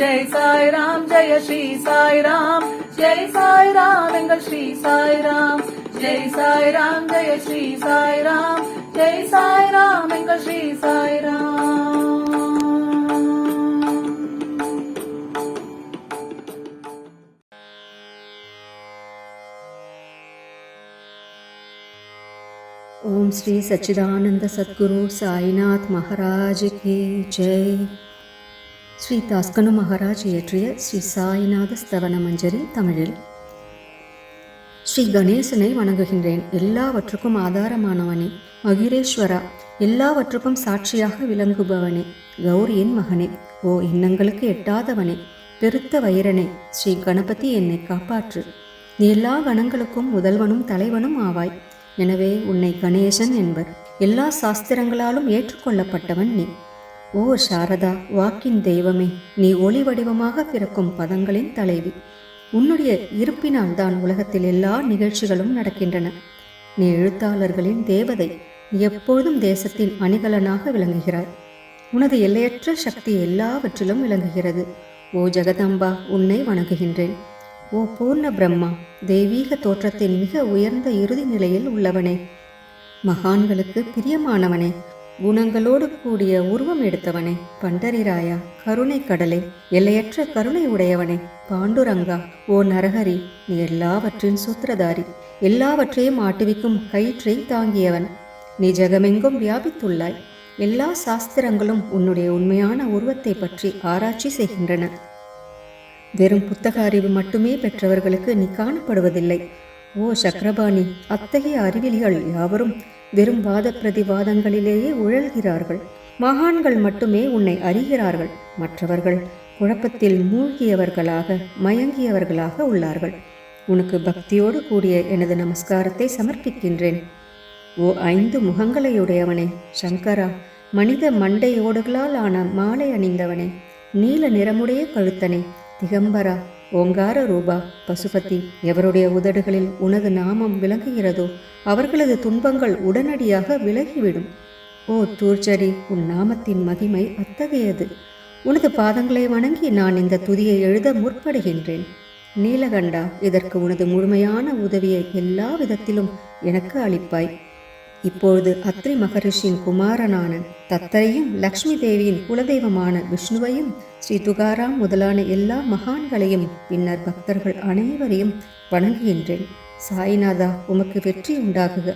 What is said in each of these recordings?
ஜெய் சாய்ராம் ஜெய ஸ்ரீ சாய்ராம் ஜெய் சாய்ராம் எங்கள் ஸ்ரீ சாய்ராம். ஜெய் சாய்ராம் ஜெய ஸ்ரீ சாய்ராம் ஜெய் சாய்ராம் எங்கள் ஸ்ரீ சாய்ராம். ஓம் ஸ்ரீ சச்சிதானந்த சத்குரு சாய்நாத் மகாராஜ் கே ஜெய். ஸ்ரீ தாஸ்கனு மகாராஜ் இயற்றிய ஸ்ரீ சாய்நாத ஸ்தவன மஞ்சரி தமிழில். ஸ்ரீ கணேசனை வணங்குகின்றேன். எல்லாவற்றுக்கும் ஆதாரமானவனே. மகிரேஸ்வரா எல்லாவற்றுக்கும் சாட்சியாக விளங்குபவனே. கௌரியின் மகனே ஓ எண்ணங்களுக்கு எட்டாதவனே. பெருத்த வைரனே ஸ்ரீ கணபதி என்னை காப்பாற்று. நீ எல்லா கணங்களுக்கும் முதல்வனும் தலைவனும் ஆவாய். எனவே உன்னை கணேசன் என்பர். எல்லா சாஸ்திரங்களாலும் ஏற்றுக்கொள்ளப்பட்டவன் நீ. ஓ சாரதா வாக்கின் தெய்வமே நீ ஒளி வடிவமாக பிறக்கும் பதங்களின் தலைவி. உன்னுடைய இருப்பினால் தான் உலகத்தில் எல்லா நிகழ்ச்சிகளும் நடக்கின்றன. நீ எழுத்தாளர்களின் தேவதை எப்பொழுதும் தேசத்தின் அணிகலனாக விளங்குகிறாய். உனது எல்லையற்ற சக்தி எல்லாவற்றிலும் விளங்குகிறது. ஓ ஜெகதம்பா உன்னை வணங்குகின்றேன். ஓ பூர்ண பிரம்மா தெய்வீக தோற்றத்தின் மிக உயர்ந்த இறுதி நிலையில் உள்ளவனே. மகான்களுக்கு பிரியமானவனே குணங்களோடு கூடிய உருவம் எடுத்தவனே பண்டரிராயா கருணை கடலே எல்லையற்ற கருணை உடையவனே பாண்டுரங்கா ஓ நரஹரி நீ எல்லாவற்றின் சூத்திரதாரி எல்லாவற்றையும் ஆட்டுவிக்கும் கயிற்றை தாங்கியவன். நீ ஜெகமெங்கும் வியாபித்துள்ளாய். எல்லா சாஸ்திரங்களும் உன்னுடைய உண்மையான உருவத்தை பற்றி ஆராய்ச்சி செய்கின்றன. வெறும் புத்தக அறிவு மட்டுமே பெற்றவர்களுக்கு நீ காணப்படுவதில்லை. ஓ சக்கரபாணி அத்தகைய அறிவிலிகள் யாவரும் வெறும் வாத பிரதிவாதங்களிலேயே உழல்கிறார்கள். மகான்கள் மட்டுமே உன்னை அறிகிறார்கள். மற்றவர்கள் குழப்பத்தில் மூழ்கியவர்களாக மயங்கியவர்களாக உள்ளார்கள். உனக்கு பக்தியோடு கூடிய எனது நமஸ்காரத்தை சமர்ப்பிக்கின்றேன். ஓ ஐந்து முகங்களையுடையவனே சங்கரா மனித மண்டையோடுகளால் ஆன மாலை அணிந்தவனே நீல நிறமுடைய கழுத்தனே திகம்பரா ஓங்கார ரூபா பசுபதி எவருடைய உதடுகளில் உனது நாமம் விளங்குகிறதோ அவர்களது துன்பங்கள் உடனடியாக விலகிவிடும். ஓ தூர்ச்சரி உன் நாமத்தின் மகிமை அத்தகையது. உனது பாதங்களை வணங்கி நான் இந்த துதியை எழுத முற்படுகின்றேன். நீலகண்டா இதற்கு உனது முழுமையான உதவியை எல்லா விதத்திலும் எனக்கு அளிப்பாய். இப்பொழுது அத்ரி மகரிஷியின் குமாரனான தத்தரையும் லக்ஷ்மி தேவியின் குலதெய்வமான விஷ்ணுவையும் ஸ்ரீ துகாராம் முதலான எல்லா மகான்களையும் பின்னர் பக்தர்கள் அனைவரையும் வணங்குகின்றேன். சாய்நாதா உமக்கு வெற்றி உண்டாகுக.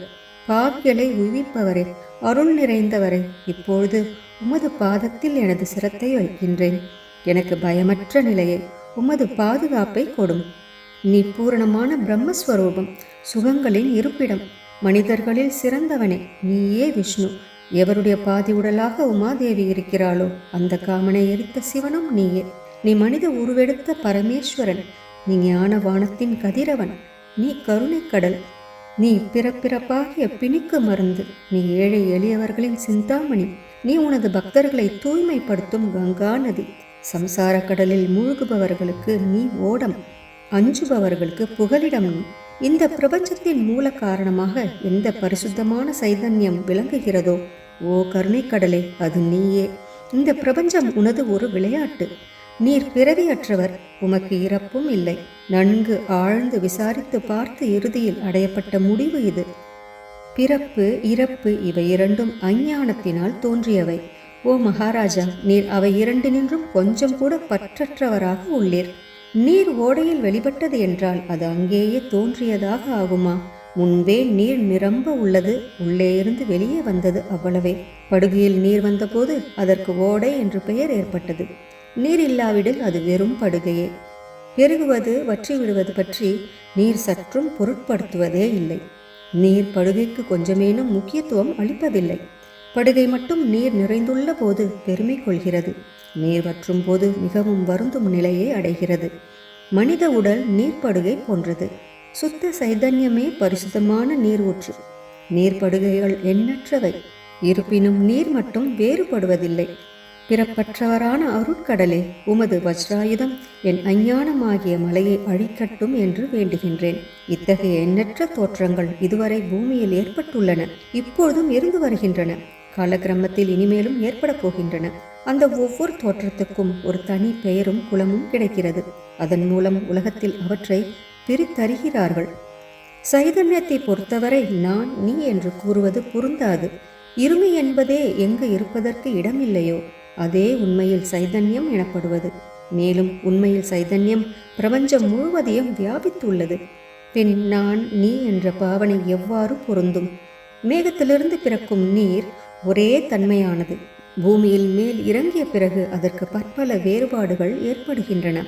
பாவிகளை உய்விப்பவரே அருள் நிறைந்தவரே இப்பொழுது உமது பாதத்தில் எனது சிரத்தை வைக்கின்றேன். எனக்கு பயமற்ற நிலையை உமது பாதுகாப்பை கொடும். நீ பூரணமான பிரம்மஸ்வரூபம் சுகங்களின் இருப்பிடம் மனிதர்களில் சிறந்தவனே நீயே விஷ்ணு. எவருடைய பாதி உடலாக உமாதேவி இருக்கிறாளோ அந்த காமனை எரித்த சிவனும் நீயே. நீ மனித உருவெடுத்த பரமேஸ்வரன் நீ ஞான வானத்தின் கதிரவன் நீ கருணைக்கடல் நீ பிறப்பிறப்பாகிய பிணிக்கு மருந்து நீ ஏழை எளியவர்களின் சிந்தாமணி நீ உனது பக்தர்களை தூய்மைப்படுத்தும் கங்கா நதி. சம்சார கடலில் மூழ்குபவர்களுக்கு நீ ஓடம் அஞ்சுபவர்களுக்கு புகலிடம். நீ இந்த பிரபஞ்சத்தின் மூல காரணமாக எந்த பரிசுத்தமான சைதன்யம் விளங்குகிறதோ ஓ கருணைக்கடலே அது நீயே. இந்த பிரபஞ்சம் உனது ஒரு விளையாட்டு. நீர் பிறவியற்றவர் உமக்கு இறப்பும் இல்லை. நன்கு ஆழ்ந்து விசாரித்து பார்த்து இறுதியில் அடையப்பட்ட முடிவு இது. பிறப்பு இறப்பு இவை இரண்டும் அஞ்ஞானத்தினால் தோன்றியவை. ஓ மகாராஜா நீர் அவை இரண்டினின்றும் கொஞ்சம் கூட பற்றற்றவராக உள்ளீர். நீர் ஓடையில் வெளிப்பட்டது என்றால் அது அங்கேயே தோன்றியதாக ஆகுமா? முன்பே நீர் நிரம்ப உள்ளது உள்ளே இருந்து வெளியே வந்தது அவ்வளவே. படுகையில் நீர் வந்தபோது அதற்கு ஓடை என்று பெயர் ஏற்பட்டது. நீர் இல்லாவிடில் அது வெறும் படுகையே. பெருகுவது வற்றி விடுவது பற்றி நீர் சற்றும் பொருட்படுத்துவதே இல்லை. நீர் படுகைக்கு கொஞ்சமேனும் முக்கியத்துவம் அளிப்பதில்லை. படுகை மட்டும் நீர் நிறைந்துள்ள போது பெருமை கொள்கிறது. நீர் வற்றும் போது மிகவும் வருந்தும் நிலையை அடைகிறது. மனித உடல் நீர்ப்படுகை போன்றது. சுத்த சைதன்யமே பரிசுத்தமான நீர் ஊற்று. நீர்ப்படுகைகள் எண்ணற்றவை. இருப்பினும் நீர் மட்டும் வேறுபடுவதில்லை. பிறப்பற்றவரான அருட்கடலே உமது வஜ்ராயுதம் என் அஞ்ஞானமாகிய மலையை அழிக்கட்டும் என்று வேண்டுகின்றேன். இத்தகைய எண்ணற்ற தோற்றங்கள் இதுவரை பூமியில் ஏற்பட்டுள்ளன. இப்பொழுதும் இருந்து வருகின்றன. காலக்கிரமத்தில் இனிமேலும் ஏற்படப் போகின்றன. அந்த ஒவ்வொரு தோற்றத்துக்கும் ஒரு தனி பெயரும் குலமும் கிடைக்கிறது. அதன் மூலம் உலகத்தில் அவற்றை பிரித்தறிகிறார்கள். சைதன்யத்தை பொறுத்தவரை நான் நீ என்று கூறுவது பொருந்தாது. இருமை என்பதே எங்கு இருப்பதற்கு இடமில்லையோ அதே உண்மையில் சைதன்யம் எனப்படுவது. மேலும் உண்மையில் சைதன்யம் பிரபஞ்சம் முழுவதையும் வியாபித்துள்ளது. பின் நான் நீ என்ற பாவனை எவ்வாறு பொருந்தும்? மேகத்திலிருந்து பிறக்கும் நீர் ஒரே தன்மையானது. பூமியில் மேல் இறங்கிய பிறகு அதற்கு பற்பல வேறுபாடுகள் ஏற்படுகின்றன.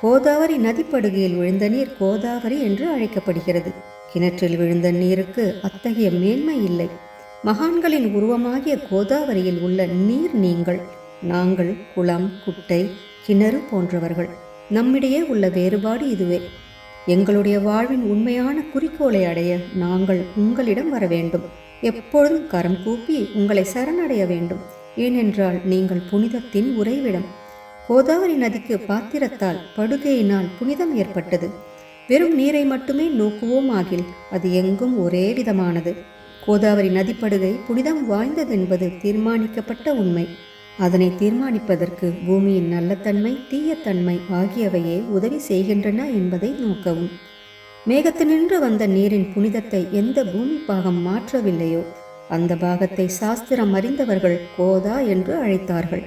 கோதாவரி நதிப்படுகையில் விழுந்த நீர் கோதாவரி என்று அழைக்கப்படுகிறது. கிணற்றில் விழுந்த நீருக்கு அத்தகைய மேன்மை இல்லை. மகான்களின் உருவமாகிய கோதாவரியில் உள்ள நீர் நீங்கள் நாங்கள் குளம் குட்டை கிணறு போன்றவர்கள். நம்மிடையே உள்ள வேறுபாடு இதுவே. எங்களுடைய வாழ்வின் உண்மையான குறிக்கோளை அடைய நாங்கள் உங்களிடம் வர வேண்டும். எப்பொழுதும் கரம் கூப்பி உங்களை சரணடைய வேண்டும். ஏனென்றால் நீங்கள் புனிதத்தின் உறைவிடம். கோதாவரி நதிக்கு பாத்திரத்தால் படுகையினால் புனிதம் ஏற்பட்டது. வெறும் நீரை மட்டுமே நோக்குவோம் ஆகில் அது எங்கும் ஒரே விதமானது. கோதாவரி நதிப்படுகை புனிதம் வாய்ந்ததென்பது தீர்மானிக்கப்பட்ட உண்மை. அதனை தீர்மானிப்பதற்கு பூமியின் நல்லத்தன்மை தீயத்தன்மை ஆகியவையே உதவி செய்கின்றன என்பதை நோக்கவும். மேகத்தினின்று வந்த நீரின் புனிதத்தை எந்த பூமி பாகம் மாற்றவில்லையோ அந்த பாகத்தை சாஸ்திரம் அறிந்தவர்கள் கோதா என்று அழைத்தார்கள்.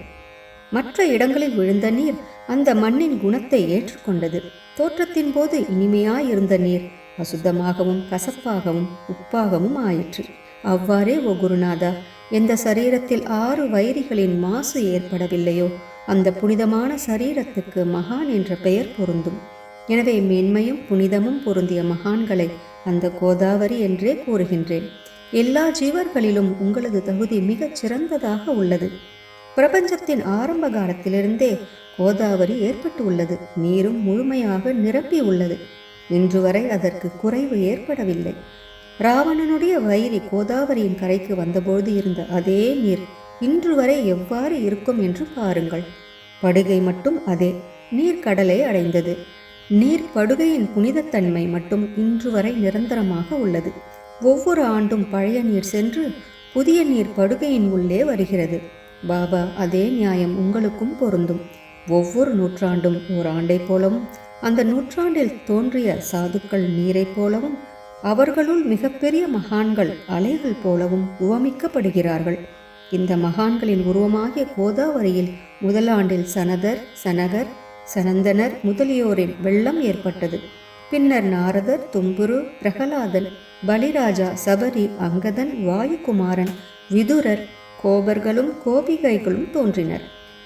மற்ற இடங்களில் விழுந்த நீர் அந்த மண்ணின் குணத்தை ஏற்றுக்கொண்டது. தோற்றத்தின் போது இனிமையாயிருந்த நீர் அசுத்தமாகவும் கசப்பாகவும் உப்பாகவும் ஆயிற்று. அவ்வாறே ஓ குருநாதா எந்த சரீரத்தில் ஆறு வைரிகளின் மாசு ஏற்படவில்லையோ அந்த புனிதமான சரீரத்துக்கு மகான் என்ற பெயர் பொருந்தும். எனவே மேன்மையும் புனிதமும் பொருந்திய மகான்களை அந்த கோதாவரி என்றே கூறுகின்றேன். எல்லா ஜீவர்களிலும் உங்களது தகுதி மிகச் சிறந்ததாக உள்ளது. பிரபஞ்சத்தின் ஆரம்ப காலத்திலிருந்தே கோதாவரி ஏற்பட்டு உள்ளது நீரும் முழுமையாக நிரப்பி உள்ளது. இன்று வரை அதற்கு குறைவு ஏற்படவில்லை. ராவணனுடைய வயிறு கோதாவரியின் கரைக்கு வந்தபோது இருந்த அதே நீர் இன்று வரை எவ்வாறு இருக்கும் என்று பாருங்கள். படுகை மட்டும் அதே. நீர் கடலை அடைந்தது. நீர் படுகையின் புனிதத்தன்மை மட்டும் இன்று வரை நிரந்தரமாக உள்ளது. ஒவ்வொரு ஆண்டும் பழைய நீர் சென்று புதிய நீர் படுகையின் உள்ளே வருகிறது. பாபா அதே நியாயம் உங்களுக்கும் பொருந்தும். ஒவ்வொரு நூற்றாண்டும் ஓர் போலவும் அந்த நூற்றாண்டில் தோன்றிய சாதுக்கள் நீரைப் போலவும் அவர்களுள் மிகப்பெரிய மகான்கள் அலைகள் போலவும் உவமிக்கப்படுகிறார்கள். இந்த மகான்களின் உருவமாகிய கோதாவரியில் முதலாண்டில் சனதர் சனகர் சனந்தனர் முதலியோரின் வெள்ளம் ஏற்பட்டது. பின்னர் நாரதர் தும்புரு பிரகலாதன் பலிராஜா சபரி அங்கதன் வாயுகுமாரன் விதுரர் கோபர்களும் கோபிகைகளும் தோன்றினர்.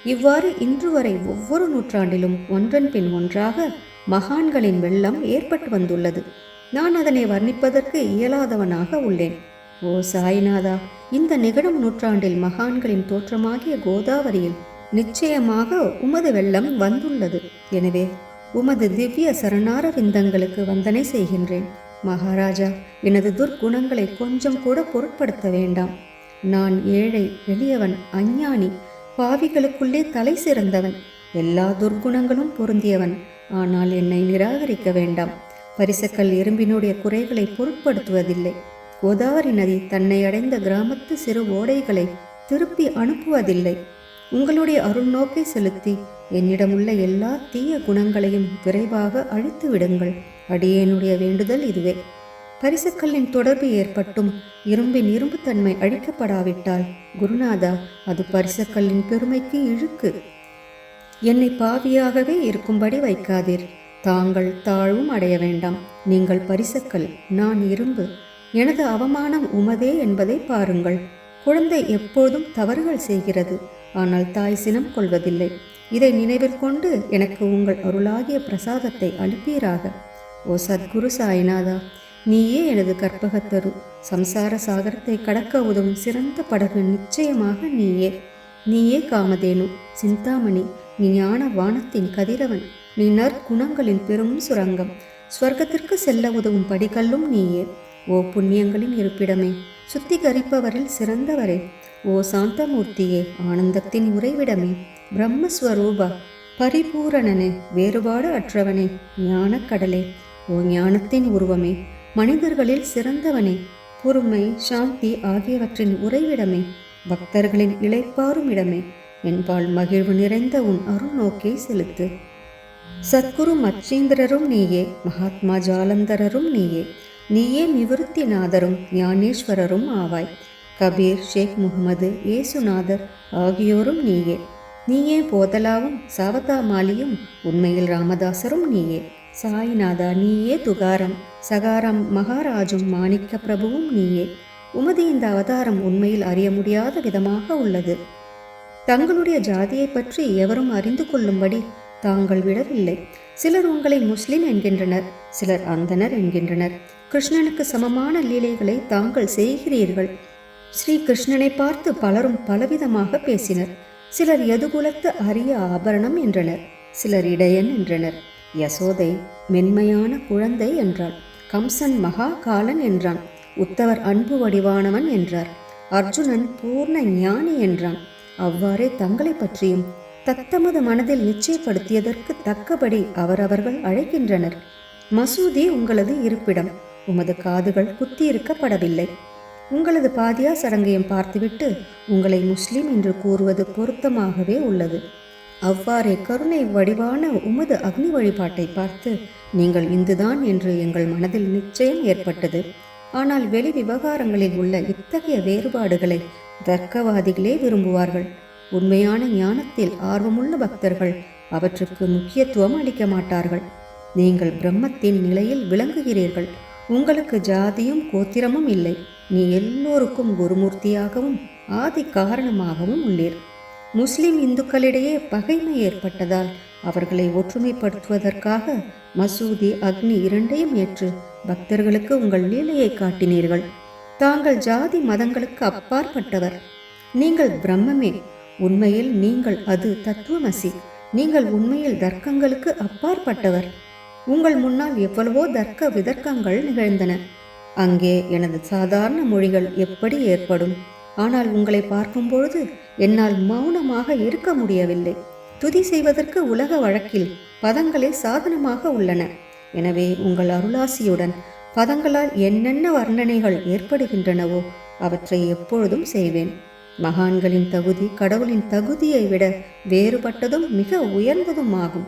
இவ்வாறு இன்று வரை ஒவ்வொரு நூற்றாண்டிலும் ஒன்றன் பின் ஒன்றாக மகான்களின் வெள்ளம் ஏற்பட்டு வந்துள்ளது. நான் அதனை வர்ணிப்பதற்கு இயலாதவனாக உள்ளேன். ஓ சாய்நாதா இந்த நிகழும் நூற்றாண்டில் மகான்களின் தோற்றமாகிய கோதாவரியில் நிச்சயமாக உமது வெள்ளம் வந்துள்ளது. எனவே உமது திவ்ய சரணார விந்தங்களுக்கு வந்தனை செய்கின்றேன். மகாராஜா எனது துர்க்குணங்களை கொஞ்சம் கூட பொருட்படுத்த வேண்டாம். நான் ஏழை எளியவன் அஞ்ஞானி பாவிகளுக்குள்ளே தலை சிறந்தவன். எல்லா துர்க்குணங்களும் பொருந்தியவன். ஆனால் என்னை நிராகரிக்க வேண்டாம். பரிசக்கல் எறும்பினுடைய குறைகளை பொருட்படுத்துவதில்லை. கோதாவரி நதி தன்னை அடைந்த கிராமத்து சிறு ஓடைகளை திருப்பி அனுப்புவதில்லை. உங்களுடைய அருள்நோக்கை செலுத்தி என்னிடமுள்ள எல்லா தீய குணங்களையும் விரைவாக அழித்து விடுங்கள். அடியேனுடைய வேண்டுதல் இதுவே. பரிசுக்கல்லின் தொடர்பு ஏற்பட்டும். இரும்பின் இரும்புத்தன்மை அழிக்கப்படாவிட்டால் குருநாதா அது பரிசுக்கல்லின் பெருமைக்கு இழுக்கு. என்னை பாவியாகவே இருக்கும்படி வைக்காதீர். தாங்கள் தாழ்வும் அடைய வேண்டாம். நீங்கள் பரிசக்கல் நான் இரும்பு. எனது அவமானம் உமதே என்பதை பாருங்கள். குழந்தை எப்போதும் தவறுகள் செய்கிறது. ஆனால் தாய் சினம் கொள்வதில்லை. இதை நினைவில் கொண்டு எனக்கு உங்கள் அருளாகிய பிரசாதத்தை அளிப்பீராக ஓ சத்குரு சாய்நாதா நீயே எனது கற்பகத்தரு. சம்சார சாகரத்தை கடக்க உதவும் சிறந்த படகு நிச்சயமாக நீயே. நீயே காமதேனு சிந்தாமணி நீ ஞான வானத்தின் கதிரவன். நீ நற்குணங்களின் பெரும் சுரங்கம். ஸ்வர்க்கத்திற்கு செல்ல உதவும் படிக்கல்லும் நீயே. ஓ புண்ணியங்களின் இருப்பிடமே சுத்திகரிப்பவரில் சிறந்தவரே. ஓ சாந்தமூர்த்தியே ஆனந்தத்தின் உறைவிடமே. பிரம்மஸ்வரூபா பரிபூரணனே வேறுபாடு அற்றவனே ஞானக்கடலே ஓ ஞானத்தின் உருவமே மனிதர்களில் சிறந்தவனே. பொறுமை சாந்தி ஆகியவற்றின் உறைவிடமே பக்தர்களின் இழைப்பாரும் இடமே. என்பால் மகிழ்வு நிறைந்த உன் அருள் நோக்கை செலுத்து. சத்குரு மச்சேந்திரரும் நீயே மகாத்மா ஜாலந்தரரும் நீயே. நீயே நிவிருத்திநாதரும் ஞானேஸ்வரரும் ஆவாய். கபீர் ஷேக் முகமது ஏசுநாதர் ஆகியோரும் நீயே. நீயே போதலாவும் சாவதாமாலியும் உண்மையில் ராமதாசரும் நீயே. சாய்நாதா நீயே துகாரம் சகாரம் மகாராஜும் மாணிக்க பிரபுவும் நீயே. உமது இந்த அவதாரம் உண்மையில் அறிய முடியாத விதமாக உள்ளது. தங்களுடைய ஜாதியை பற்றி எவரும் அறிந்து கொள்ளும்படி தாங்கள் விடவில்லை. சிலர் உங்களை முஸ்லிம் என்கின்றனர் சிலர் அந்தனர் என்கின்றனர். கிருஷ்ணனுக்கு சமமான லீலைகளை தாங்கள் செய்கிறீர்கள். ஸ்ரீ கிருஷ்ணனை பார்த்து பலரும் பலவிதமாக பேசினர். சிலர் எதுகுலத்து அரிய ஆபரணம் என்றனர். சிலர் இடையன் என்றனர். யசோதை மென்மையான குழந்தை என்றாள். கம்சன் மகா காலன் என்றான். உத்தவர் அன்பு வடிவானவன் என்றார். அர்ஜுனன் பூர்ண ஞானி என்றான். அவ்வாறே தங்களை பற்றியும் தத்தமது மனதில் நிச்சயப்படுத்தியதற்கு தக்கபடி அவரவர்கள் அழைக்கின்றனர். மசூதி உங்களது இருப்பிடம். உமது காதுகள் குத்தியிருக்கப்படவில்லை. உங்களது பாதியா சடங்கையும் பார்த்துவிட்டு உங்களை முஸ்லீம் என்று கூறுவது பொருத்தமாகவே உள்ளது. அவ்வாறே கருணை வடிவான உமது அக்னி வழிபாட்டை பார்த்து நீங்கள் இந்துதான் என்று எங்கள் மனதில் நிச்சயம் ஏற்பட்டது. ஆனால் வெளி விவகாரங்களில் உள்ள இத்தகைய வேறுபாடுகளை தர்க்கவாதிகளே விரும்புவார்கள். உண்மையான ஞானத்தில் ஆர்வமுள்ள பக்தர்கள் அவற்றுக்கு முக்கியத்துவம் அளிக்க மாட்டார்கள். நீங்கள் பிரம்மத்தின் நிலையில் விளங்குகிறீர்கள். உங்களுக்கு ஜாதியும் கோத்திரமும் இல்லை. நீ எல்லோருக்கும் குருமூர்த்தியாகவும் ஆதி காரணமாகவும் உள்ளீர். முஸ்லிம் இந்துக்களிடையே பகைமை ஏற்பட்டதால் அவர்களை ஒற்றுமைப்படுத்துவதற்காக மசூதி அக்னி இரண்டையும் ஏற்று பக்தர்களுக்கு உங்கள் லீலையை காட்டினீர்கள். தாங்கள் ஜாதி மதங்களுக்கு அப்பாற்பட்டவர். நீங்கள் பிரம்மமே. உண்மையில் நீங்கள் அது தத்துவமசி. நீங்கள் உண்மையில் தர்க்கங்களுக்கு அப்பாற்பட்டவர். உங்கள் முன்னால் எவ்வளவோ தர்க்க விதர்க்கங்கள் நிகழ்ந்தன. அங்கே எனது சாதாரண மொழிகள் எப்படி ஏற்படும்? ஆனால் உங்களை பார்க்கும்பொழுது என்னால் மௌனமாக இருக்க முடியவில்லை. துதி செய்வதற்கு உலக வழக்கில் பதங்களே சாதனமாக உள்ளன. எனவே உங்கள் அருளாசியுடன் பதங்களால் என்னென்ன வர்ணனைகள் ஏற்படுகின்றனவோ அவற்றை எப்பொழுதும் செய்வேன். மகான்களின் தகுதி கடவுளின் தகுதியை விட வேறுபட்டதும் மிக உயர்ந்ததும் ஆகும்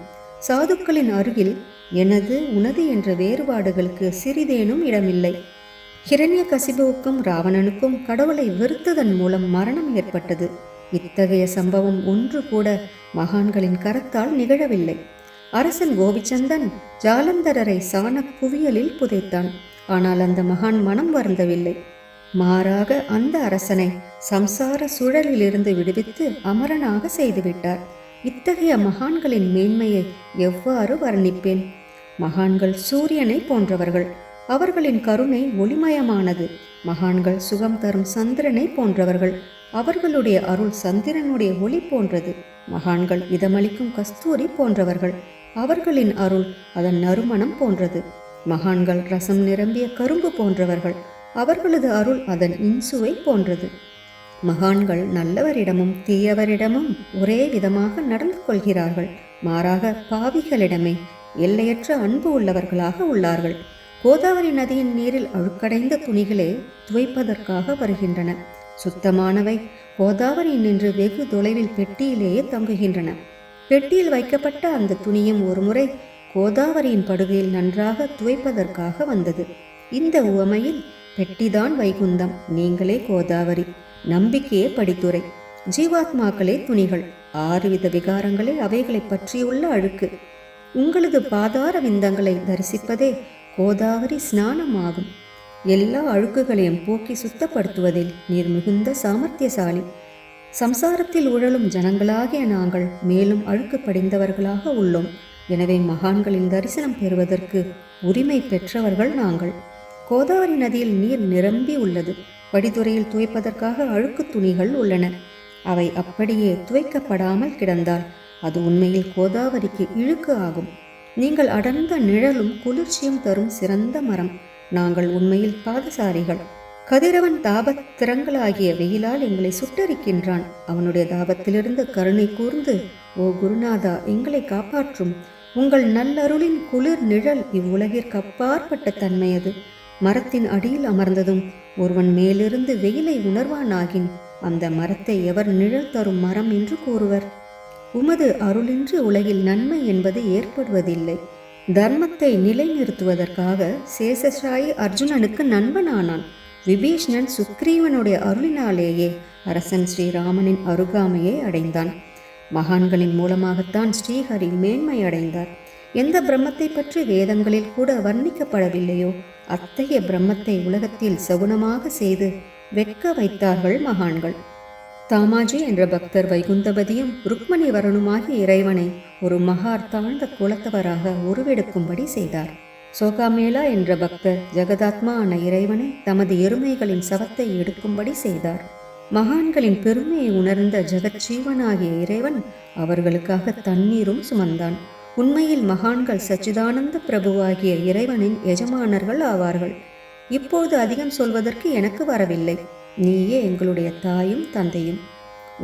சாதுக்களின் அருகில் எனது உனது என்ற வேறுபாடுகளுக்கு சிறிதேனும் இடமில்லை. ஹிரண்ய கசிபுவுக்கும் ராவணனுக்கும் கடவுளை வெறுத்ததன் மூலம் மரணம் ஏற்பட்டது. இத்தகைய சம்பவம் ஒன்று கூட மகான்களின் கரத்தால் நிகழவில்லை. அரசன் கோபிச்சந்தன் ஜாலந்தரரை சாண குவியலில் புதைத்தான். ஆனால் அந்த மகான் மனம் வருந்தவில்லை. மாறாக அந்த அரசனை சம்சார சுழலிலிருந்து விடுவித்து அமரனாக செய்துவிட்டார். இத்தகைய மகான்களின் மேன்மையை எவ்வாறு வர்ணிப்பேன்? மகான்கள் சூரியனை போன்றவர்கள். அவர்களின் கருணை ஒளிமயமானது மகான்கள் சுகம் தரும் சந்திரனை போன்றவர்கள். அவர்களுடைய அருள் சந்திரனுடைய ஒளி போன்றது. மகான்கள் இதமளிக்கும் கஸ்தூரி போன்றவர்கள். அவர்களின் அருள் அதன் நறுமணம் போன்றது. மகான்கள் ரசம் நிரம்பிய கரும்பு போன்றவர்கள். அவர்களது அருள் அதன் இன்சுவை போன்றது. மகான்கள் நல்லவரிடமும் தீயவரிடமும் ஒரே விதமாக நடந்து கொள்கிறார்கள். மாறாக பாவிகளிடமே எல்லையற்ற அன்பு உள்ளவர்களாக உள்ளார்கள். கோதாவரி நதியின் நீரில் அழுக்கடைந்த துணிகளே துவைப்பதற்காக வருகின்றன. சுத்தமானவை கோதாவரி நின்று வெகு தொலைவில் பெட்டியிலேயே தங்குகின்றன. பெட்டியில் வைக்கப்பட்ட அந்த துணியும் ஒருமுறை கோதாவரியின் படுகையில் நன்றாக துவைப்பதற்காக வந்தது. இந்த உவமையில் பெட்டிதான் வைகுந்தம். நீங்களே கோதாவரி. நம்பிக்கையே படித்துறை. ஜீவாத்மாக்களே துணிகள். ஆறுவித விகாரங்களே அவைகளை பற்றியுள்ள அழுக்கு. உங்களது பாதார விந்தங்களை தரிசிப்பதே கோதாவரி ஸ்நானமாகும். எல்லா அழுக்குகளையும் போக்கி சுத்தப்படுத்துவதில் நீர் மிகுந்த சாமர்த்தியசாலி. சம்சாரத்தில் உழலும் ஜனங்களாகிய நாங்கள் மேலும் அழுக்கு படிந்தவர்களாக உள்ளோம். எனவே மகான்களின் தரிசனம் பெறுவதற்கு உரிமை பெற்றவர்கள் நாங்கள். கோதாவரி நதியில் நீர் நிரம்பி உள்ளது. படித்துறையில் துவைப்பதற்காக அழுக்கு துணிகள் உள்ளன. அவை அப்படியே துவைக்கப்படாமல் கிடந்தால் அது உண்மையில் கோதாவரிக்கு இழுக்கு ஆகும். நீங்கள் அடர்ந்த நிழலும் குளிர்ச்சியும் தரும் சிறந்த மரம். நாங்கள் உண்மையில் பாதசாரிகள். கதிரவன் தாபத்திரங்களாகிய வெயிலால் எங்களை சுட்டரிக்கின்றான். அவனுடைய தாபத்திலிருந்து கருணை கூர்ந்து ஓ குருநாதா எங்களை காப்பாற்றும். உங்கள் நல்லருளின் குளிர் நிழல் இவ்வுலகிற்கு அப்பாற்பட்ட தன்மையது மரத்தின் அடியில் அமர்ந்ததும் ஒருவன் மேலிருந்து வெயிலை உணர்வானாகின். அந்த மரத்தை எவர் நிழல் தரும் மரம் என்று கூறுவர். உமது அருளின்றி உலகில் நன்மை என்பது ஏற்படுவதில்லை. தர்மத்தை நிலைநிறுத்துவதற்காக சேஷசாயி அர்ஜுனனுக்கு நண்பனானான். விபீஷ்ணன் சுக்ரீவனுடைய அருளினாலேயே அரசன் ஸ்ரீராமனின் அருகாமையை அடைந்தான். மகான்களின் மூலமாகத்தான் ஸ்ரீஹரி மேன்மை அடைந்தார். எந்த பிரம்மத்தை பற்றி வேதங்களில் கூட வர்ணிக்கப்படவில்லையோ அத்தகைய பிரம்மத்தை உலகத்தில் சகுனமாக செய்து வெட்க வைத்தார்கள் மகான்கள். தாமாஜி என்ற பக்தர் வைகுந்தபதியும் ருக்மணி வரணுமாகிய இறைவனை ஒரு மகார் தாழ்ந்த குலத்தவராக உருவெடுக்கும்படி செய்தார். சோகாமேலா என்ற பக்தர் ஜெகதாத்மா ஆன இறைவனை தமது எருமைகளின் சவத்தை எடுக்கும்படி செய்தார். மகான்களின் பெருமையை உணர்ந்த ஜெகஜீவனாகிய இறைவன் அவர்களுக்காக தண்ணீரும் சுமந்தான். உண்மையில் மகான்கள் சச்சிதானந்த பிரபுவாகிய இறைவனின் எஜமானர்கள் ஆவார்கள். இப்போது அதிகம் சொல்வதற்கு எனக்கு வரவில்லை. நீயே எங்களுடைய தாயும் தந்தையும்.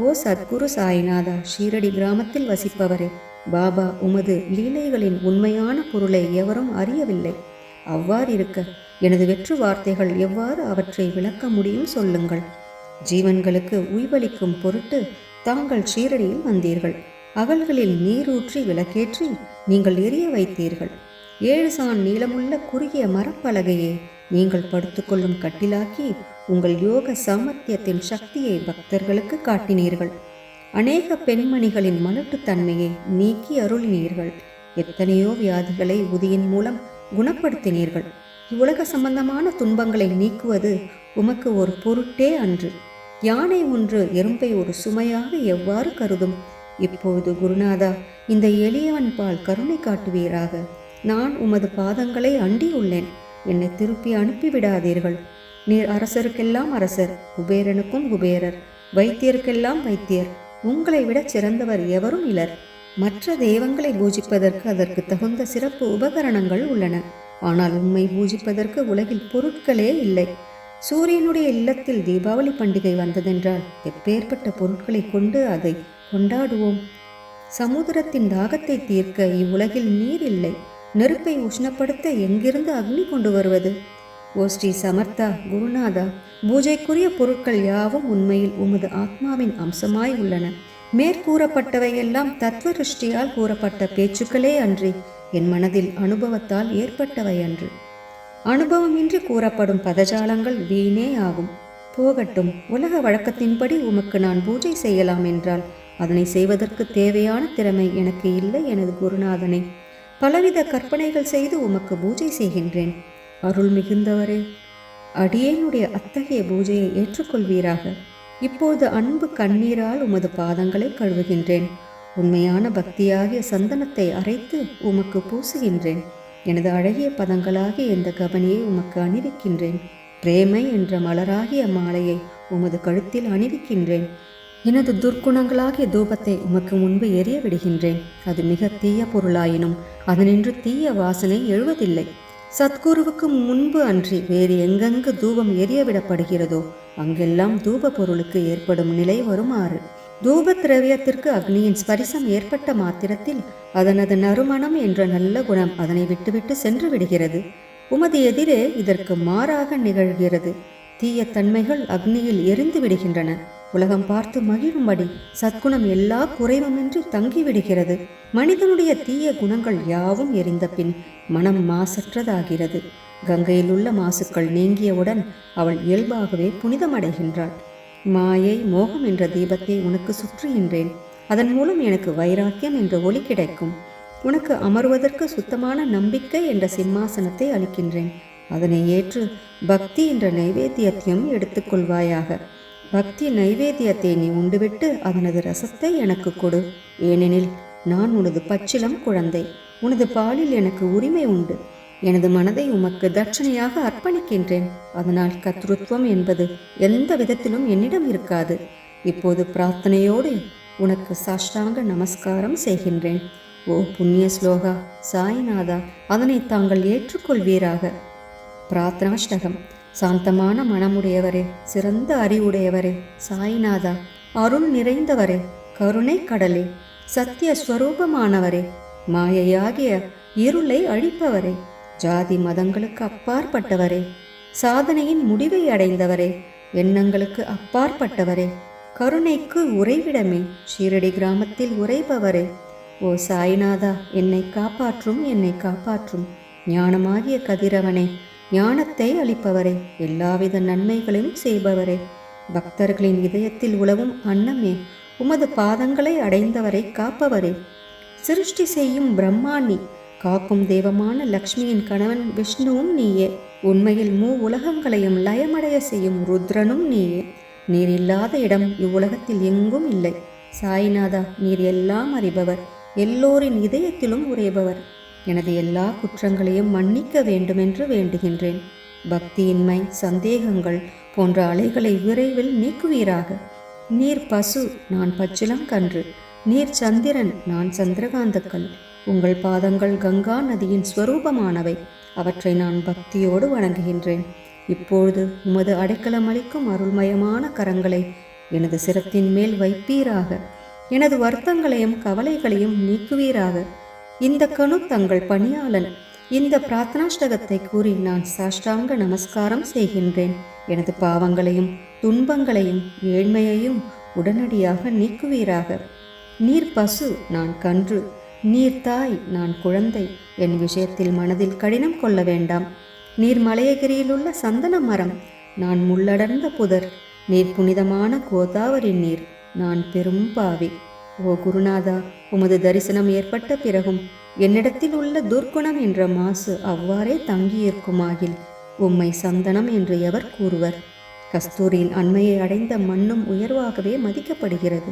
ஓ சத்குரு சாய்நாதா ஷீரடி கிராமத்தில் வசிப்பவரே பாபா உமது லீலைகளின் உண்மையான பொருளை எவரும் அறியவில்லை. அவ்வாறிருக்க எனது வெற்று வார்த்தைகள் எவ்வாறு அவற்றை விளக்க முடியும் சொல்லுங்கள். ஜீவன்களுக்கு உய்வளிக்கும் பொருட்டு தாங்கள் ஷீரடியில் வந்தீர்கள். அகல்களில் நீரூற்றி விளக்கேற்றி நீங்கள் எரிய வைத்தீர்கள். ஏழு சான் நீளமுள்ள குறுகிய மரப்பலகையை நீங்கள் படுத்துக்கொள்ளும் கட்டிலாக்கி உங்கள் யோக சாமர்த்தியத்தின் சக்தியை பக்தர்களுக்கு காட்டினீர்கள். அநேக பெண்மணிகளின் மலட்டுத்தன்மையை நீக்கி அருளினீர்கள். எத்தனையோ வியாதிகளை உதியின் மூலம் குணப்படுத்தினீர்கள். இவ்வுலக சம்பந்தமான துன்பங்களை நீக்குவது உமக்கு ஒரு பொருட்டே அன்று. யானை ஒன்று எறும்பை ஒரு சுமையாக எவ்வாறு கருதும்? இப்போது குருநாதா இந்த எளியவன் பால் கருணை காட்டுவீராக. நான் உமது பாதங்களை அண்டியுள்ளேன். என்னை திருப்பி அனுப்பிவிடாதீர்கள். நீர் அரசருக்கெல்லாம் அரசர் குபேரனுக்கும் குபேரர் வைத்தியருக்கெல்லாம் வைத்தியர். உங்களை விட சிறந்தவர் எவரும் இலர். மற்ற தெய்வங்களை பூஜிப்பதற்கு அதற்கு தகுந்த சிறப்பு உபகரணங்கள் உள்ளன. ஆனால் உண்மை பூஜிப்பதற்கு உலகில் பொருட்களே இல்லை. சூரியனுடைய இல்லத்தில் தீபாவளி பண்டிகை வந்ததென்றால் எப்பேற்பட்ட பொருட்களை கொண்டு அதை கொண்டாடுவோம்? சமுத்திரத்தின் தாகத்தை தீர்க்க இவ்வுலகில் நீர் இல்லை. நெருப்பை உஷ்ணப்படுத்த எங்கிருந்து அக்னி கொண்டு வருவது? ஓ ஸ்ரீ சமர்த்தா குருநாதா பூஜைக்குரிய பொருட்கள் யாவும் உண்மையில் உமது ஆத்மாவின் அம்சமாய் உள்ளன. மேற்கூறப்பட்டவையெல்லாம் தத்துவ ருஷ்டியால் கூறப்பட்ட பேச்சுக்களே அன்றி என் மனதில் அனுபவத்தால் ஏற்பட்டவை அன்று. அனுபவமின்றி கூறப்படும் பதஜாலங்கள் வீணே ஆகும். போகட்டும் உலக வழக்கத்தின்படி உமக்கு நான் பூஜை செய்யலாம் என்றால் அதனை செய்வதற்கு தேவையான திறமை எனக்கு இல்லை எனது குருநாதனை. பலவித கற்பனைகள் செய்து உமக்கு பூஜை செய்கின்றேன். அருள் மிகுந்தவரே அடியேனுடைய அத்தகைய பூஜையை ஏற்றுக்கொள்வீராக. இப்போது அன்பு கண்ணீரால் உமது பாதங்களை கழுவுகின்றேன். உண்மையான பக்தியாகிய சந்தனத்தை அரைத்து உமக்கு பூசுகின்றேன். எனது அழகிய பதங்களாகிய இந்த கவனியை உமக்கு அணிவிக்கின்றேன். பிரேமை என்ற மலராகிய மாலையை உமது கழுத்தில் அணிவிக்கின்றேன். எனது துர்க்குணங்களாகிய தூபத்தை உமக்கு முன்பு எரிய விடுகின்றேன். அது மிக தீய பொருளாயினும் அதனின்று தீய வாசனை எழுவதில்லை. சத்குருவுக்கு முன்பு அன்றி வேறு எங்கெங்கு தூபம் எரியவிடப்படுகிறதோ அங்கெல்லாம் தூப பொருளுக்கு ஏற்படும் நிலை வருமாறு. தூப திரவியத்திற்கு அக்னியின் ஸ்பரிசம் ஏற்பட்ட மாத்திரத்தில் அதனது நறுமணம் என்ற நல்ல குணம் அதனை விட்டுவிட்டு சென்று விடுகிறது. உமது எதிரே இதற்கு மாறாக நிகழ்கிறது. தீய தன்மைகள் அக்னியில் எரிந்து விடுகின்றன. உலகம் பார்த்து மகிழும்படி சத்குணம் எல்லா குறைவுமின்றி தங்கிவிடுகிறது. மனிதனுடைய தீய குணங்கள் யாவும் எரிந்த பின் மனம் மாசற்றதாகிறது. கங்கையில் உள்ள மாசுக்கள் நீங்கியவுடன் அவள் இயல்பாகவே புனிதமடைகின்றாள். மாயை மோகம் என்ற தீபத்தை உனக்கு சுற்றுகின்றேன். அதன் மூலம் எனக்கு வைராக்கியம் என்ற ஒளி கிடைக்கும். உனக்கு அமர்வதற்கு சுத்தமான நம்பிக்கை என்ற சிம்மாசனத்தை அளிக்கின்றேன். அதனை ஏற்று பக்தி என்ற நைவேத்தியத்தையும் எடுத்துக்கொள்வாயாக. பக்தி நைவேத்தியத்தை நீ உண்டுவிட்டு அதனது ரசத்தை எனக்கு கொடு. ஏனெனில் நான் உனது பச்சிலம் குழந்தை. உனது பாலில் எனக்கு உரிமை உண்டு. எனது மனதை உமக்கு தட்சணையாக அர்ப்பணிக்கின்றேன். அதனால் கத்ருத்வம் என்பது எந்த விதத்திலும் என்னிடம் இருக்காது. இப்போது பிரார்த்தனையோடு உனக்கு சாஷ்டாங்க நமஸ்காரம் செய்கின்றேன். ஓ புண்ணிய ஸ்லோகா சாய்நாதா அதனை தாங்கள் ஏற்றுக்கொள்வீராக. பிரார்த்தனாஷ்டகம். சாந்தமான மனமுடையவரே சிறந்த அறிவுடையவரே சாய்நாதா அருள் நிறைந்தவரே கருணை கடலே சத்திய ஸ்வரூபமானவரே மாயையாகிய இருளை அழிப்பவரே ஜாதி மதங்களுக்கு அப்பாற்பட்டவரே சாதனையின் முடிவை அடைந்தவரே எண்ணங்களுக்கு அப்பாற்பட்டவரே கருணைக்கு உறைவிடமே ஷீரடி கிராமத்தில் உறைபவரே ஓ சாய்நாதா என்னை காப்பாற்றும் என்னை காப்பாற்றும் ஞானமாகிய கதிரவனே ஞானத்தை அளிப்பவரே எல்லாவித நன்மைகளையும் செய்பவரே. பக்தர்களின் இதயத்தில் உழவும் அன்னமே உமது பாதங்களை அடைந்தவரை காப்பவரே. சிருஷ்டி செய்யும் பிரம்மாணி காக்கும் தெய்வமான லக்ஷ்மியின் கணவன் விஷ்ணுவும் நீயே. உண்மையில் மூ உலகங்களையும் லயமடைய செய்யும் ருத்ரனும் நீயே. நீர் இல்லாத இடம் இவ்வுலகத்தில் எங்கும் இல்லை. சாய்நாதா நீர் எல்லாம் அறிபவர். எல்லோரின் இதயத்திலும் உறைபவர். எனது எல்லா குற்றங்களையும் மன்னிக்க வேண்டுமென்று வேண்டுகின்றேன். பக்தியின்மை சந்தேகங்கள் போன்ற அலைகளை விரைவில் நீக்குவீராக. நீர் பசு நான் பச்சிலங்கன்று நீர் சந்திரன் நான் சந்திரகாந்தக்கல். உங்கள் பாதங்கள் கங்கா நதியின் ஸ்வரூபமானவை. அவற்றை நான் பக்தியோடு வணங்குகின்றேன். இப்பொழுது உமது அடைக்கலமளிக்கும் அருள்மயமான கரங்களை எனது சிரத்தின் மேல் வைப்பீராக. எனது வருத்தங்களையும் கவலைகளையும் நீக்குவீராக. இந்த கணு தங்கள் பணியாளன். இந்த பிரார்த்தனாஷ்டகத்தை கூறி நான் சாஷ்டாங்க நமஸ்காரம் செய்கின்றேன். எனது பாவங்களையும் துன்பங்களையும் ஏழ்மையையும் உடனடியாக நீக்குவீராக. நீர் பசு நான் கன்று. நீர் தாய் நான் குழந்தை. என் விஷயத்தில் மனதில் கடினம் கொள்ள வேண்டாம். நீர் மலையகிரியிலுள்ள சந்தன மரம். நான் முள்ளடர்ந்த புதர். நீர் புனிதமான கோதாவரி நீர். நான் பெரும் பாவி. ஓ குருநாதா உமது தரிசனம் ஏற்பட்ட பிறகும் என்னிடத்தில் உள்ள துர்க்குணம் என்ற மாசு அவ்வாறே தங்கியிருக்குமாகில் உம்மை சந்தனம் என்று எவர் கூறுவர்? கஸ்தூரியின் அண்மையை அடைந்த மண்ணும் உயர்வாகவே மதிக்கப்படுகிறது.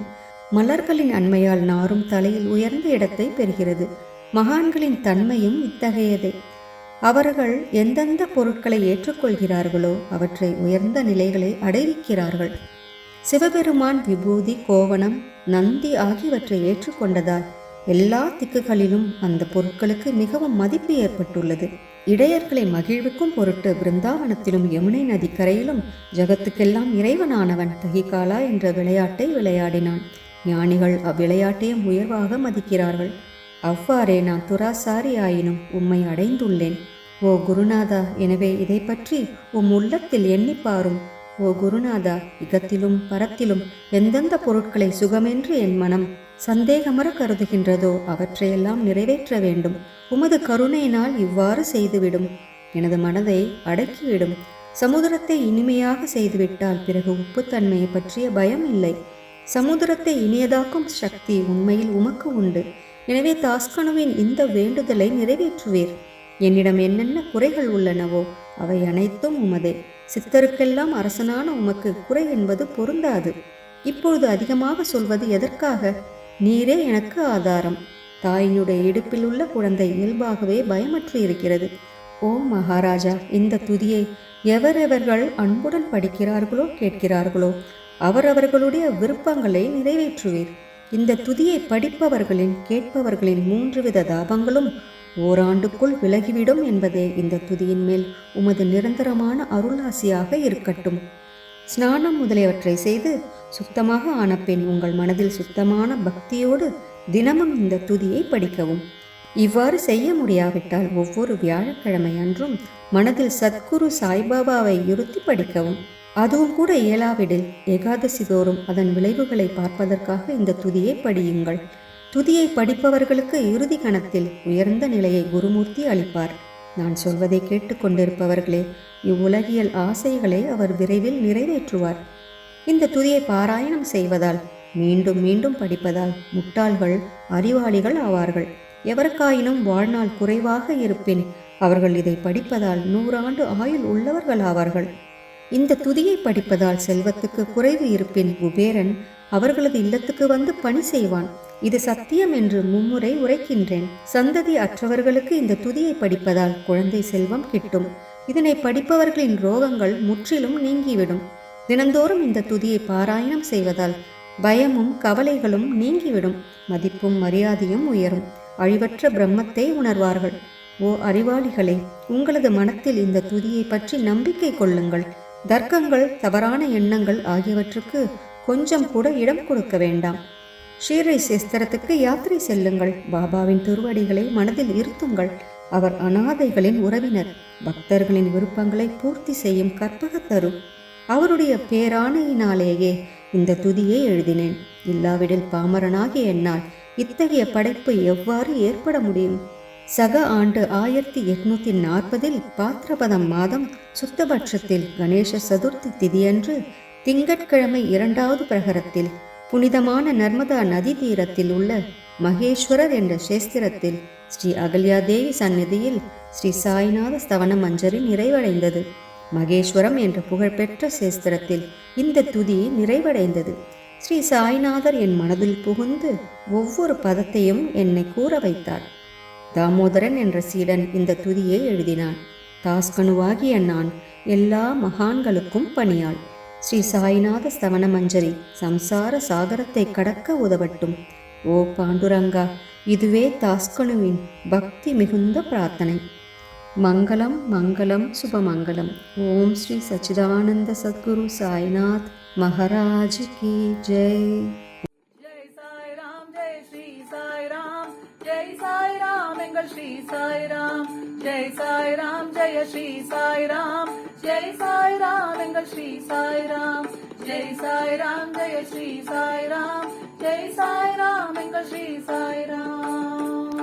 மலர்களின் அண்மையால் நாரும் தலையில் உயர்ந்த இடத்தை பெறுகிறது. மகான்களின் தன்மையும் இத்தகையதே. அவர்கள் எந்தெந்த பொருட்களை ஏற்றுக்கொள்கிறார்களோ அவற்றை உயர்ந்த நிலைகளை அடைவிக்கிறார்கள். சிவபெருமான் விபூதி கோவணம் நந்தி ஆகியவற்றை ஏற்றுக்கொண்டதால் எல்லா திக்குகளிலும் அந்த பொருட்களுக்கு மிகவும் மதிப்பு ஏற்பட்டுள்ளது. இடையர்களை மகிழ்வுக்கும் பொருட்டு பிருந்தாவனத்திலும் யமுனை நதிக்கரையிலும் ஜகத்துக்கெல்லாம் இறைவனானவன் தகிகாலா என்ற விளையாட்டை விளையாடினான். ஞானிகள் அவ்விளையாட்டையும் உயர்வாக மதிக்கிறார்கள். அவ்வாறே நான் துராசாரி ஆயினும் உம்மை அடைந்துள்ளேன். ஓ குருநாதா எனவே இதை பற்றி உம் உள்ளத்தில் எண்ணிப்பாரும் ஓ குருநாதா இகத்திலும் பரத்திலும் எந்தெந்த பொருட்களை சுகமென்று என் மனம் சந்தேகமற கருதுகின்றதோ அவற்றையெல்லாம் நிறைவேற்ற வேண்டும். உமது கருணையினால் இவ்வாறு செய்துவிடும். எனது மனதை அடக்கிவிடும். சமுதிரத்தை இனிமையாக செய்துவிட்டால் பிறகு உப்புத்தன்மையை பற்றிய பயம் இல்லை. சமுதிரத்தை இனியதாக்கும் சக்தி உண்மையில் உமக்கு உண்டு. எனவே தாஸ்கனுவின் இந்த வேண்டுதலை நிறைவேற்றுவீர். என்னிடம் என்னென்ன குறைகள் உள்ளனவோ அவை அனைத்தும் உமதே. சித்தருக்கெல்லாம் அரசனான உமக்கு குறை என்பது பொருந்தாது. இப்பொழுது அதிகமாக சொல்வது எதற்காக? நீரே எனக்கு ஆதாரம். தாயினுடைய இடுப்பில் உள்ள குழந்தை இயல்பாகவே பயமற்று இருக்கிறது. ஓ மகாராஜா இந்த துதியை எவரெவர்கள் அன்புடன் படிக்கிறார்களோ கேட்கிறார்களோ அவரவர்களுடைய விருப்பங்களை நிறைவேற்றுவீர். இந்த துதியை படிப்பவர்களின் கேட்பவர்களின் மூன்று வித தாபங்களும் ஓராண்டுக்குள் விலகிவிடும் என்பதே இந்த துதியின் மேல் உமது நிரந்தரமான அருளாசியாக இருக்கட்டும். ஸ்நானம் முதலியவற்றை செய்து சுத்தமாக ஆன உங்கள் மனதில் சுத்தமான பக்தியோடு தினமும் இந்த துதியை படிக்கவும். இவ்வாறு செய்ய முடியாவிட்டால் ஒவ்வொரு வியாழக்கிழமை அன்றும் மனதில் சத்குரு சாய்பாபாவை இருத்தி படிக்கவும். அதுவும் கூட இயலாவிடில் ஏகாதசி தோறும் அதன் விளைவுகளை பார்ப்பதற்காக இந்த துதியை படியுங்கள். துதியை படிப்பவர்களுக்கு இறுதி கணத்தில் உயர்ந்த நிலையை குருமூர்த்தி அளிப்பார். நான் சொல்வதை கேட்டுக்கொண்டிருப்பவர்களே இவ்வுலகியல் ஆசைகளை அவர் விரைவில் நிறைவேற்றுவார். இந்த துதியை பாராயணம் செய்வதால் மீண்டும் மீண்டும் படிப்பதால் முட்டாள்கள் அறிவாளிகள் ஆவார்கள். எவருக்காயினும் வாழ்நாள் குறைவாக இருப்பின் அவர்கள் இதை படிப்பதால் நூறாண்டு ஆயுள் உள்ளவர்கள் ஆவார்கள். இந்த துதியை படிப்பதால் செல்வத்துக்கு குறைவு இருப்பின் குபேரன் அவர்களது இல்லத்துக்கு வந்து பணி செய்வான். இது சத்தியம் என்று மும்முறை உரைக்கின்றேன். சந்ததி அற்றவர்களுக்கு இந்த துதியை படிப்பதால் குழந்தை செல்வம் கிட்டும். இதனை படிப்பவர்களின் ரோகங்கள் முற்றிலும் நீங்கிவிடும். தினந்தோறும் இந்த துதியை பாராயணம் செய்வதால் பயமும் கவலைகளும் நீங்கிவிடும். மதிப்பும் மரியாதையும் உயரும். அழிவற்ற பிரம்மத்தை உணர்வார்கள். ஓ அறிவாளிகளே உங்களது மனத்தில் இந்த துதியை பற்றி நம்பிக்கை கொள்ளுங்கள். தர்க்கங்கள் தவறான எண்ணங்கள் ஆகியவற்றுக்கு கொஞ்சம் கூட இடம் கொடுக்க வேண்டாம். ஷீரை சேஸ்திரத்துக்கு யாத்திரை செல்லுங்கள். பாபாவின் திருவடிகளை மனதில் இருத்துங்கள். அவர் அனாதைகளின் உறவினர். பக்தர்களின் விருப்பங்களை பூர்த்தி செய்யும் கற்பகத்தரு அவருடைய பேராணையினாலேயே இந்த துதியை எழுதினேன். இல்லாவிடில் பாமரனாகிய என்னால் இத்தகைய படைப்பு எவ்வாறு ஏற்பட முடியும்? சக ஆண்டு ஆயிரத்தி எட்நூத்தி நாற்பதில் பாத்திரபதம் மாதம் சுத்தபட்சத்தில் கணேச சதுர்த்தி திதியன்று திங்கட்கிழமை இரண்டாவது பிரகரத்தில் புனிதமான நர்மதா நதி தீரத்தில் உள்ள மகேஸ்வரர் என்ற சேஸ்திரத்தில் ஸ்ரீ அகல்யாதேவி சந்நிதியில் ஸ்ரீ சாய்நாத ஸ்தவன மஞ்சரி நிறைவடைந்தது. மகேஸ்வரம் என்ற புகழ்பெற்ற சேஸ்திரத்தில் இந்த துதி நிறைவடைந்தது. ஸ்ரீ சாய்நாதர் என் மனதில் புகுந்து ஒவ்வொரு பதத்தையும் என்னை கூற வைத்தார். தாமோதரன் என்ற சீடன் இந்த துதியை எழுதினான். தாஸ்கனுவாகிய நான் எல்லா மகான்களுக்கும் பணியாள். ஸ்ரீ சாய்நாத சவண மஞ்சரி சம்சார சாகரத்தை கடக்க உதவட்டும். ஓ பாண்டுரங்கா இதுவே தாஸ்கனுவின் பக்தி மிகுந்த பிரார்த்தனை. மங்களம் மங்களம் சுபமங்கலம் ஓம் ஸ்ரீ சச்சிதானந்த சத்குரு சாய்நாத் மகாராஜ் கி. ஜெய். சாய்ராம் எங்கள் ஸ்ரீ சாய்ராம் ஜெய் சாய்ராம் ஜெய ஸ்ரீ சாய்ராம் ஜெய் சாய்ராம் எங்கள் ஸ்ரீ சாய்ராம் ஜெய் சாய்ராம் ஜெய ஸ்ரீ சாய்ராம் ஜெய் சாய்ராம் எங்கள் ஸ்ரீ சாய்ராம்